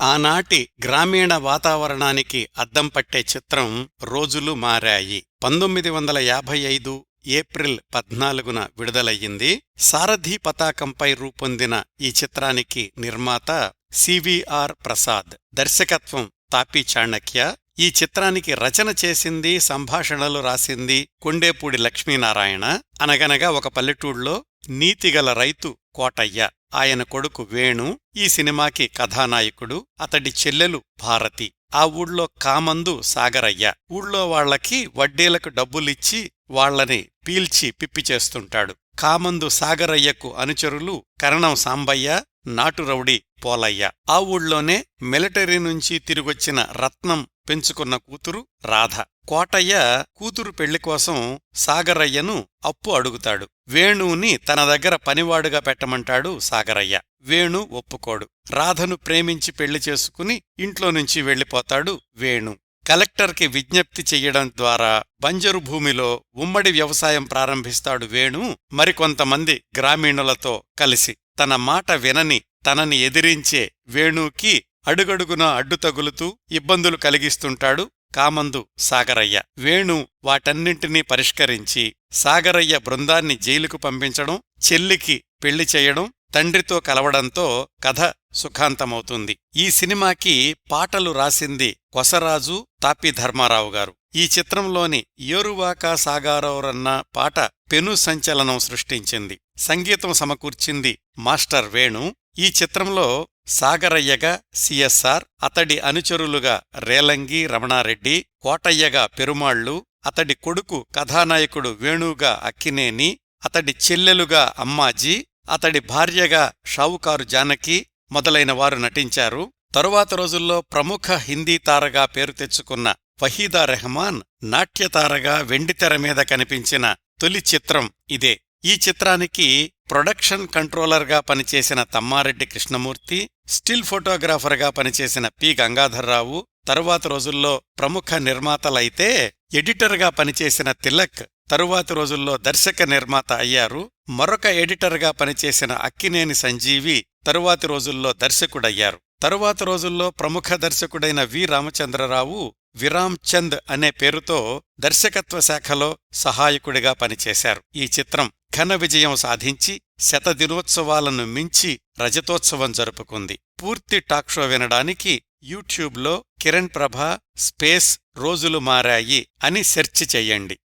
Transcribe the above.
ఆనాటి గ్రామీణ వాతావరణానికి అద్దం పట్టే చిత్రం రోజులు మారాయి. పంతొమ్మిది వందల యాభై ఐదు ఏప్రిల్ పద్నాలుగున విడుదలయ్యింది. సారథి పతాకంపై రూపొందిన ఈ చిత్రానికి నిర్మాత సివిఆర్ ప్రసాద్. దర్శకత్వం తాపీ చాణక్య ఈ చిత్రానికి రచన చేసింది సంభాషణలు రాసింది కొండేపూడి లక్ష్మీనారాయణ. అనగనగా ఒక పల్లెటూళ్ళలో నీతిగల రైతు కోటయ్య. ఆయన కొడుకు వేణు. ఈ సినిమాకి కథానాయకుడు అతడి చెల్లెలు భారతి. ఆ ఊళ్ళో కామందు సాగరయ్య. ఊళ్ళో వాళ్ళకి వడ్డీలకు డబ్బులిచ్చి వాళ్ళని పీల్చి పిప్పి చేస్తుంటాడు. కామందు సాగరయ్యకు అనుచరులు కరణం సాంబయ్య నాటురౌడి పోలయ్య. ఆ ఊళ్ళోనే మిలిటరీ నుంచి తిరిగొచ్చిన రత్నం పెంచుకున్న కూతురు రాధ. కోటయ్య కూతురు పెళ్ళి కోసం సాగరయ్యను అప్పు అడుగుతాడు. వేణువుని తన దగ్గర పనివాడుగా పెట్టమంటాడు సాగరయ్య. వేణు ఒప్పుకోడు. రాధను ప్రేమించి పెళ్ళి చేసుకుని ఇంట్లో నుంచి వెళ్ళిపోతాడు వేణు. కలెక్టర్కి విజ్ఞప్తి చెయ్యడం ద్వారా బంజరు భూమిలో ఉమ్మడి వ్యవసాయం ప్రారంభిస్తాడు వేణు మరికొంతమంది గ్రామీణులతో కలిసి. తన మాట వినని తనని ఎదిరించే వేణుకి అడుగడుగునా అడ్డు తగులుతూ ఇబ్బందులు కలిగిస్తుంటాడు కామందు సాగరయ్య. వేణు వాటన్నింటినీ పరిష్కరించి సాగరయ్య బృందాన్ని జైలుకు పంపించడం చెల్లికి పెళ్ళి చేయడం తండ్రితో కలవడంతో కథ సుఖాంతమవుతుంది. ఈ సినిమాకి పాటలు రాసింది కొసరాజు తాపి ధర్మారావు గారు. ఈ చిత్రంలోని యోరువాకా సాగారవరన్న పాట పెను సంచలనం సృష్టించింది. సంగీతం సమకూర్చింది మాస్టర్ వేణు. ఈ చిత్రంలో సాగరయ్యగా సిఎస్ఆర్ అతడి అనుచరులుగా రేలంగి రమణారెడ్డి కోటయ్యగా పెరుమాళ్ళు అతడి కొడుకు కథానాయకుడు వేణుగా అక్కినేని అతడి చెల్లెలుగా అమ్మాజీ అతడి భార్యగా షావుకారు జానకి మొదలైన వారు నటించారు. తరువాత రోజుల్లో ప్రముఖ హిందీ తారగా పేరు తెచ్చుకున్న వహీదా రెహమాన్ నాట్యతారగా వెండితెర మీద కనిపించిన తొలి చిత్రం ఇదే. ఈ చిత్రానికి ప్రొడక్షన్ కంట్రోలర్గా పనిచేసిన తమ్మారెడ్డి కృష్ణమూర్తి స్టిల్ ఫోటోగ్రాఫర్గా పనిచేసిన పి. గంగాధర్రావు తరువాత రోజుల్లో ప్రముఖ నిర్మాతలైతే ఎడిటర్గా పనిచేసిన తిలక్ తరువాతి రోజుల్లో దర్శక నిర్మాత అయ్యారు. మరొక ఎడిటర్గా పనిచేసిన అక్కినేని సంజీవి తరువాతి రోజుల్లో దర్శకుడయ్యారు. తరువాత రోజుల్లో ప్రముఖ దర్శకుడైన వి. రామచంద్రరావు విరామ్ చంద్ అనే పేరుతో దర్శకత్వ శాఖలో సహాయకుడిగా పనిచేశారు. ఈ చిత్రం ఘన విజయం సాధించి శతదినోత్సవాలను మించి రజతోత్సవం జరుపుకుంది. పూర్తి టాక్ షో వినడానికి యూట్యూబ్లో కిరణ్ ప్రభ స్పేస్ రోజులు మారాయి అని సెర్చ్ చెయ్యండి